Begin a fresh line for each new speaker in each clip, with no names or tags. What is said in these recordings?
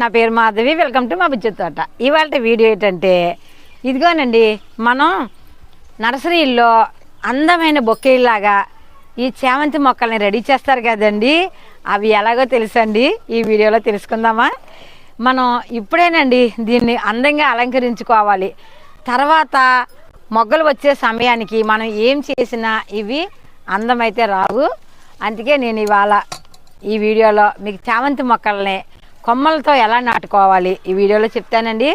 నా పేరు Madhavi welcome to మా బుజ్జి తోట. ఇవాళ వీడియో ఏంటంటే ఇదిగోనండి మనం నర్సరీల్లో అందమైన బొక్కేలాగా ఈ చేమంతి మొక్కల్ని రెడీ చేస్తారు కదండి. అవి ఎలాగో తెలుసండి? ఈ వీడియోలో తెలుసుకుందామా? మనం ఇప్పుడేనండి దీన్ని అందంగా అలంకరించుకోవాలి. తర్వాత మొగ్గలు వచ్చే సమయానికి మనం ఏం చేసినా ఇవి అందమైతే రావు. అందుకే నేను ఇవాళ ఈ వీడియోలో మీకు చామంతి మొక్కల్ని కొమ్మలతో ఎలా నాటుకోవాలి? ఈ వీడియోలో చెప్తానండి.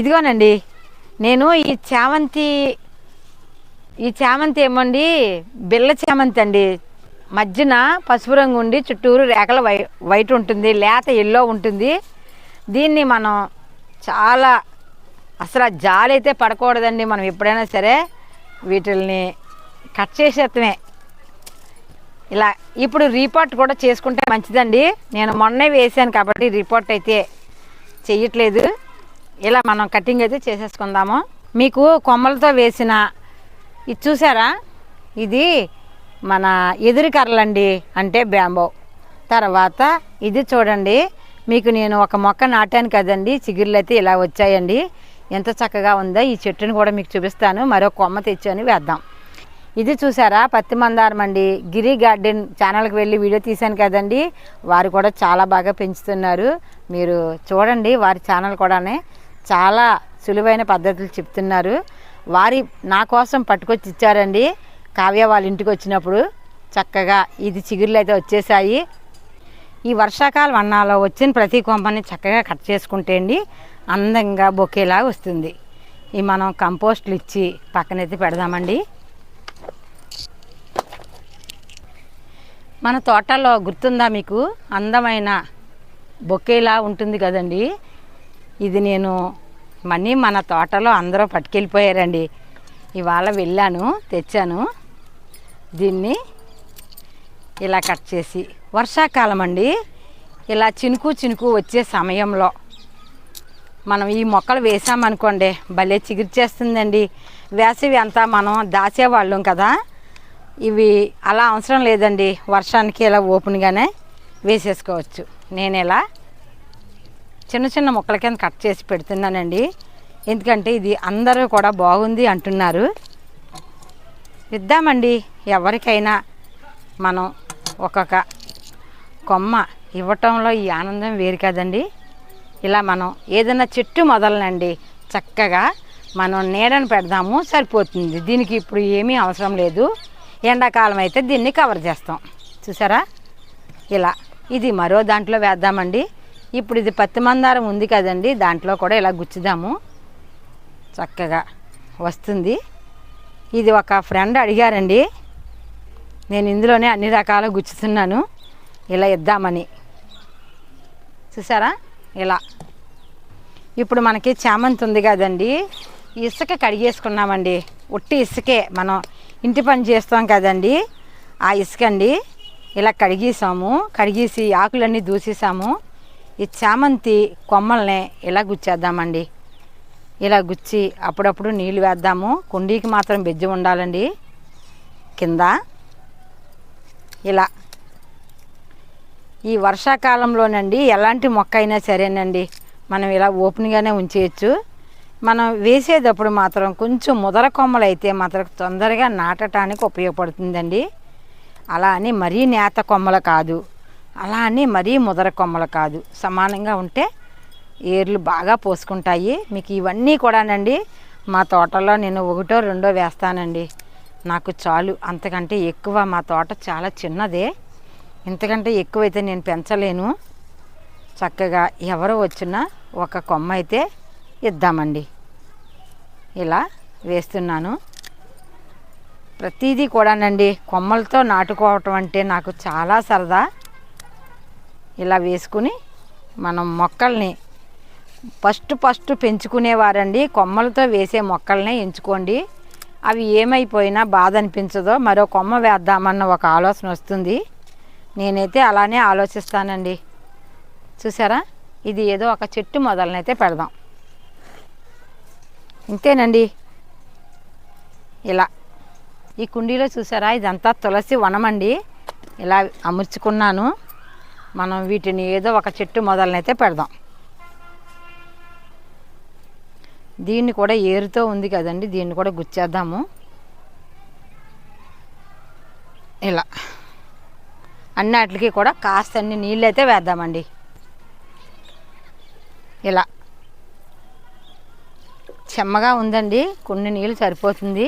ఇదిగోనండి నేను ఈ చామంతి ఈ చామంతి ఏమండి బిళ్ళ చామంతి అండి. మధ్యన పసుపు రంగు ఉండి చుట్టూరు రేఖల వై వైట్ ఉంటుంది లేత ఎల్లో ఉంటుంది. దీన్ని మనం చాలా అసలు జాలైతే జాలి అయితే పడకూడదండి మనం ఎప్పుడైనా సరే. వీటిల్ని కట్ చేసేత్తమే. ఇలా ఇప్పుడు రిపోర్ట్ కూడా చేసుకుంటే మంచిదండి. నేను మొన్నే వేసాను కాబట్టి రిపోర్ట్ అయితే చెయ్యట్లేదు. ఇలా మనం కటింగ్ అయితే చేసేసుకుందాము. మీకు కొమ్మలతో వేసిన ఇది చూసారా? ఇది మన ఎదురు కర్రలండి అంటే బ్యాంబో తర్వాత ఇది చూడండి. మీకు నేను ఒక మొక్క నాటాను కదండి. చిగుర్లు అయితే ఇలా వచ్చాయండి. ఎంత చక్కగా ఉందో ఈ చెట్టుని కూడా మీకు చూపిస్తాను. మరో కొమ్మ తెచ్చుకొని వేద్దాం. ఇది చూసారా? పత్తి మందారం అండి. గిరి గార్డెన్ ఛానల్కి వెళ్ళి వీడియో తీశాను కదండి. వారు కూడా చాలా బాగా పెంచుతున్నారు. మీరు చూడండి వారి ఛానల్ కూడానే. చాలా సులువైన పద్ధతులు చెప్తున్నారు. వారి నా కోసం పట్టుకొచ్చి ఇచ్చారండి. కావ్య వాళ్ళ ఇంటికి వచ్చినప్పుడు చక్కగా ఇది చిగుర్లు అయితే వచ్చేసాయి. ఈ వర్షాకాలం అన్నాలో వచ్చిన ప్రతి కొమ్మని చక్కగా కట్ చేసుకుంటే అండి అందంగా బొకేలా వస్తుంది. ఈ మనం కంపోస్ట్లు ఇచ్చి పక్కనైతే పెడదామండి. మన తోటలో గుర్తుందా మీకు? అందమైన బొకేలా ఉంటుంది కదండి. ఇది నేను మనీ మన తోటలో అందరూ పట్టుకెళ్ళిపోయారండి. ఇవాళ వెళ్ళాను తెచ్చాను. దీన్ని ఇలా కట్ చేసి వర్షాకాలం అండి. ఇలా చినుకు చినుకు వచ్చే సమయంలో మనం ఈ మొక్కలు వేసామనుకోండి భలే చిగురిచేస్తుందండి వేసవి అంతా మనం దాచేవాళ్ళం కదా. ఇవి అలా అవసరం లేదండి. వర్షానికి ఇలా ఓపెన్గానే వేసేసుకోవచ్చు. నేను ఇలా చిన్న చిన్న మొక్కల కింద కట్ చేసి పెడుతున్నానండి. ఎందుకంటే ఇది అందరూ కూడా బాగుంది అంటున్నారు. ఇద్దామండి. ఎవరికైనా మనం ఒక్కొక్క కొమ్మ ఇవ్వటంలో ఈ ఆనందం వేరు కదండి. ఇలా మనం ఏదైనా చెట్టు మొదలనండి. చక్కగా మనం నీడను పెడదాము సరిపోతుంది. దీనికి ఇప్పుడు ఏమీ అవసరం లేదు. ఎండాకాలం అయితే దీన్ని కవర్ చేస్తాం. చూసారా? ఇలా. ఇది మరో దాంట్లో వేద్దామండి. ఇప్పుడు ఇది పత్తి మందారం ఉంది కదండి దాంట్లో కూడా ఇలా గుచ్చుదాము. చక్కగా వస్తుంది. ఇది ఒక ఫ్రెండ్ అడిగారండి. నేను ఇందులోనే అన్ని రకాల గుచ్చుతున్నాను. ఇలా ఇద్దామని. చూసారా? ఇలా. ఇప్పుడు మనకి చామంతి ఉంది కదండి. ఇసుక కడిగేసుకున్నామండి. ఉట్టి ఇసుకే మనం ఇంటి పని చేస్తాం కదండి. ఆ ఇసుక అండి. ఇలా కడిగేసాము. కడిగేసి ఆకులన్నీ దూసేసాము. ఈ చామంతి కొమ్మల్ని ఇలా గుచ్చేద్దామండి. ఇలా గుచ్చి అప్పుడప్పుడు నీళ్ళు వేద్దాము. కుండీకి మాత్రం బెజ్జి ఉండాలండి. కింద ఇలా. ఈ వర్షాకాలంలోనండి ఎలాంటి మొక్క అయినా సరేనండి. మనం ఇలా ఓపెన్గానే ఉంచేయచ్చు. మనం వేసేటప్పుడు మాత్రం కొంచెం ముదర కొమ్మలు అయితే మాత్రం తొందరగా నాటడానికి ఉపయోగపడుతుందండి. అలా అని మరీ నేత కొమ్మలు కాదు. అలా అని మరీ ముదర కొమ్మలు కాదు. సమానంగా ఉంటే ఏర్లు బాగా పోసుకుంటాయి. మీకు ఇవన్నీ కూడానండి మా తోటలో నేను ఒకటో రెండో వేస్తానండి. నాకు చాలు. అంతకంటే ఎక్కువ మా తోట చాలా చిన్నదే. ఇంతకంటే ఎక్కువైతే నేను పెంచలేను. చక్కగా ఎవరు వచ్చినా ఒక కొమ్మ అయితే ఇద్దామండి. ఇలా వేస్తున్నాను. ప్రతిదీ కూడానండి కొమ్మలతో నాటుకోవటం అంటే నాకు చాలా సరదా. ఇలా వేసుకుని మనం మొక్కల్ని ఫస్ట్ ఫస్ట్ పెంచుకునేవారండి. కొమ్మలతో వేసే మొక్కల్నే ఎంచుకోండి. అవి ఏమైపోయినా బాధ అనిపించదో మరో కొమ్మ వేద్దామన్న ఒక ఆలోచన వస్తుంది. నేనైతే అలానే ఆలోచిస్తానండి. చూసారా? ఇది ఏదో ఒక చెట్టు మొదలనైతే పెడదాం. ఇంతేనండి. ఇలా. ఈ కుండీలో చూసారా? ఇదంతా తులసి వనమండి. ఇలా అమర్చుకున్నాను. మనం వీటిని ఏదో ఒక చెట్టు మొదలనైతే పెడదాం. దీన్ని కూడా ఏరుతో ఉంది కదండి. దీన్ని కూడా గుచ్చేద్దాము. ఇలా. అన్నిటికి కూడా కాస్త అన్ని నీళ్ళు అయితే వేద్దామండి. ఇలా. చెమ్మగా ఉందండి. కొన్ని నీళ్ళు సరిపోతుంది.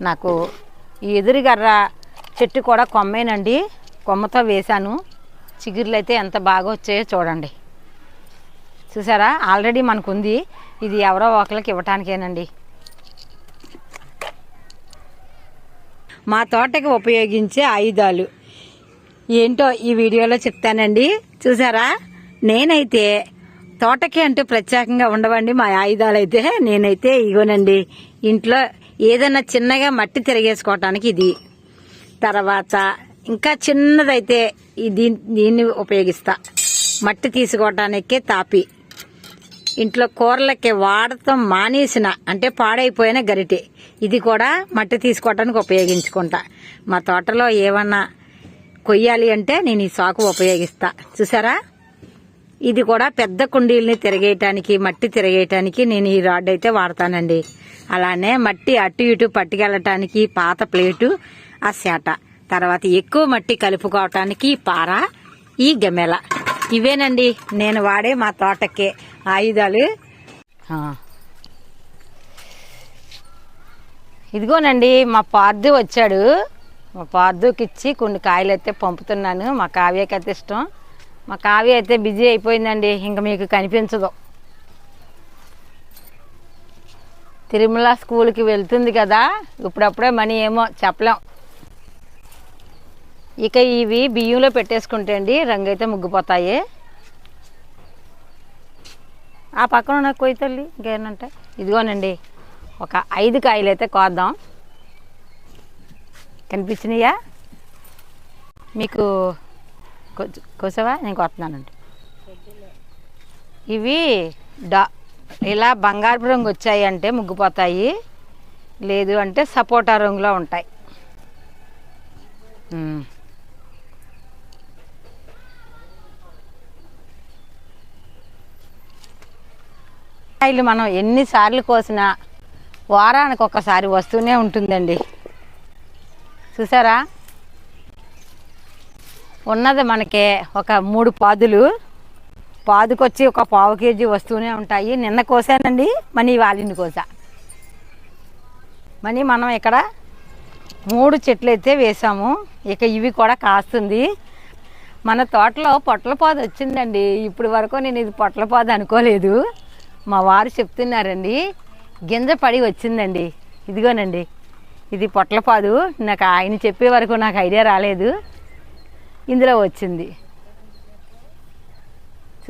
నాకు ఈ ఎదురుగర్ర చెట్టు కూడా కొమ్మేనండి. కొమ్మతో వేశాను. చిగుర్లు అయితే ఎంత బాగా వచ్చాయో చూడండి. చూసారా? ఆల్రెడీ మనకు ఉంది ఇది ఎవరో ఒకరికి ఇవ్వటానికేనండి. మా తోటకి ఉపయోగించే ఆయుధాలు. ఏంటో ఈ వీడియోలో చెప్తానండి. చూసారా? నేనైతే తోటకి అంటూ ప్రత్యేకంగా ఉండవండి. మా ఆయుధాలు అయితే నేనైతే ఇగోనండి ఇంట్లో ఏదైనా చిన్నగా మట్టి తిరిగేసుకోవటానికి ఇది. తర్వాత ఇంకా చిన్నదైతే ఇది దీన్ని దీన్ని ఉపయోగిస్తా. మట్టి తీసుకోవటానికి తాపి. ఇంట్లో కూరలకి వాడటం మానేసిన అంటే పాడైపోయిన గరిటె. ఇది కూడా మట్టి తీసుకోవటానికి ఉపయోగించుకుంటా. మా తోటలో ఏమన్నా కొయ్యాలి అంటే నేను ఈ సాకు ఉపయోగిస్తా. చూసారా? ఇది కూడా పెద్ద కుండీల్ని తిరగేయటానికి మట్టి తిరగేయటానికి నేను ఈ రాడ్ అయితే వాడతానండి. అలానే మట్టి అటు ఇటు పట్టుకెళ్ళటానికి పాత ప్లేటు ఆ సేట. తర్వాత ఎక్కువ మట్టి కలుపుకోవటానికి పార ఈ గెమెల. ఇవేనండి నేను వాడే మా తోటకే ఆయుధాలు. ఇదిగోనండి మా పార్దు వచ్చాడు. మా పార్దుకి ఇచ్చి కొన్ని కాయలు అయితే పంపుతున్నాను. మా కావ్యకి అయితే ఇష్టం. మా కావ్య అయితే బిజీ అయిపోయిందండి ఇంక మీకు కనిపించదు. తిరుమల స్కూల్కి వెళ్తుంది కదా ఇప్పుడప్పుడే మనీ ఏమో చెప్పలేం. ఇక ఇవి బియ్యంలో పెట్టేసుకుంటే అండి రంగు అయితే ముగ్గిపోతాయి. ఆ పక్కన ఉన్న కొయ్యతల్లి ఇంకేనంటే ఇదిగోనండి ఒక ఐదు కాయలు అయితే కోద్దాం. కనిపించినాయా? మీకు కోసావా? నేను కొడుతున్నానండి. ఇవి డా ఇలా బంగారు రంగు వచ్చాయి అంటే ముగ్గిపోతాయి. లేదు అంటే సపోటా రంగులో ఉంటాయి. కాయలు మనం ఎన్నిసార్లు కోసినా వారానికి ఒకసారి వస్తూనే ఉంటుందండి. చూసారా? ఉన్నది మనకి ఒక మూడు పాదులు. పాదుకొచ్చి ఒక పావు కేజీ వస్తూనే ఉంటాయి. నిన్న కోసానండి మనీ వాలిని కోసా. మనీ మనం ఇక్కడ మూడు చెట్లు అయితే వేసాము. ఇక ఇవి కూడా కాస్తుంది. మన తోటలో పొట్లపాదు వచ్చిందండి. ఇప్పుడు వరకు నేను ఇది పొట్లపాదు అనుకోలేదు. మా వారు చెప్తున్నారండి గింజ పడి వచ్చిందండి. ఇదిగోనండి ఇది పొట్లపాదు నాకు ఆయన చెప్పే వరకు నాకు ఐడియా రాలేదు. ఇందులో వచ్చింది.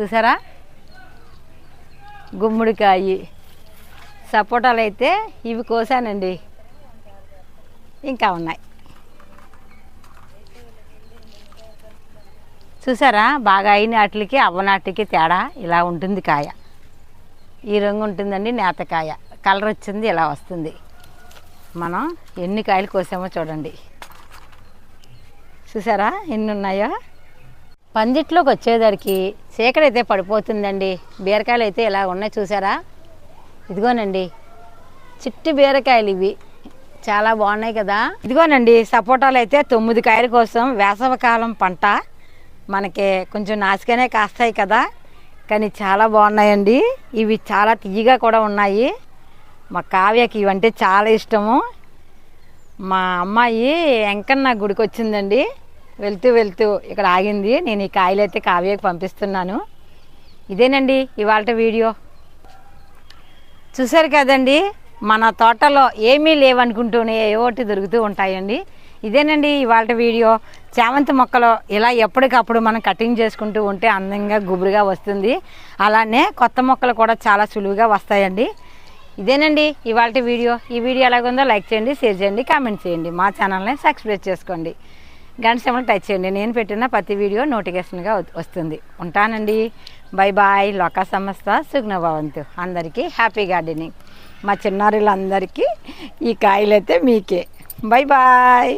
చూసారా? గుమ్మడికాయ. సపోటాలు అయితే ఇవి కోసానండి. ఇంకా ఉన్నాయి. చూసారా? బాగా అయిన వాటికి అవ్వనాటికి తేడా ఇలా ఉంటుంది కాయ. ఈ రంగు ఉంటుందండి నేతకాయ. కలర్ వచ్చింది ఇలా వస్తుంది. మనం ఎన్ని కాయలు కోసామో చూడండి. చూసారా? ఎన్ని ఉన్నాయో పందిట్లోకి వచ్చేసరికి చీకడైతే పడిపోతుందండి. బీరకాయలు అయితే ఇలా ఉన్నాయి చూసారా? ఇదిగోనండి. చిట్టి బీరకాయలు ఇవి. చాలా బాగున్నాయి కదా? ఇదిగోనండి సపోటాలు అయితే తొమ్మిది కాయల కోసం వేసవకాలం పంట. మనకి కొంచెం నాసికనే కాస్తాయి కదా? కానీ చాలా బాగున్నాయండి. ఇవి చాలా తీయగా కూడా ఉన్నాయి. మా కావ్యకి ఇవంటే చాలా ఇష్టము. మా అమ్మాయి వెంకన్న గుడికి వచ్చిందండి. వెళ్తూ వెళ్తూ ఇక్కడ ఆగింది. నేను ఈ కాయలు అయితే కావ్యకి పంపిస్తున్నాను. ఇదేనండి ఇవాళ వీడియో. చూసారు కదండి మన తోటలో ఏమీ లేవనుకుంటూనే ఏవోటి దొరుకుతూ ఉంటాయండి. ఇదేనండి ఇవాళ వీడియో. చామంతి మొక్కలు ఇలా ఎప్పటికప్పుడు మనం కటింగ్ చేసుకుంటూ ఉంటే అందంగా గుబురుగా వస్తుంది. అలానే కొత్త మొక్కలు కూడా చాలా సులువుగా వస్తాయండి. ఇదేనండి ఇవాళ వీడియో. ఈ వీడియో ఎలాగుందో లైక్ చేయండి షేర్ చేయండి కామెంట్ చేయండి. మా ఛానల్ని సబ్స్క్రైబ్ చేసుకోండి. గంట సింబల్ టచ్ చేయండి. నేను పెట్టిన ప్రతి వీడియో నోటిఫికేషన్గా వస్తుంది. ఉంటానండి. బై బాయ్ లోకా సంస్థ సుగ్నభవంతు. అందరికీ హ్యాపీ గార్డెనింగ్. మా చిన్నారులందరికీ ఈ కాయలైతే మీకే. Bye bye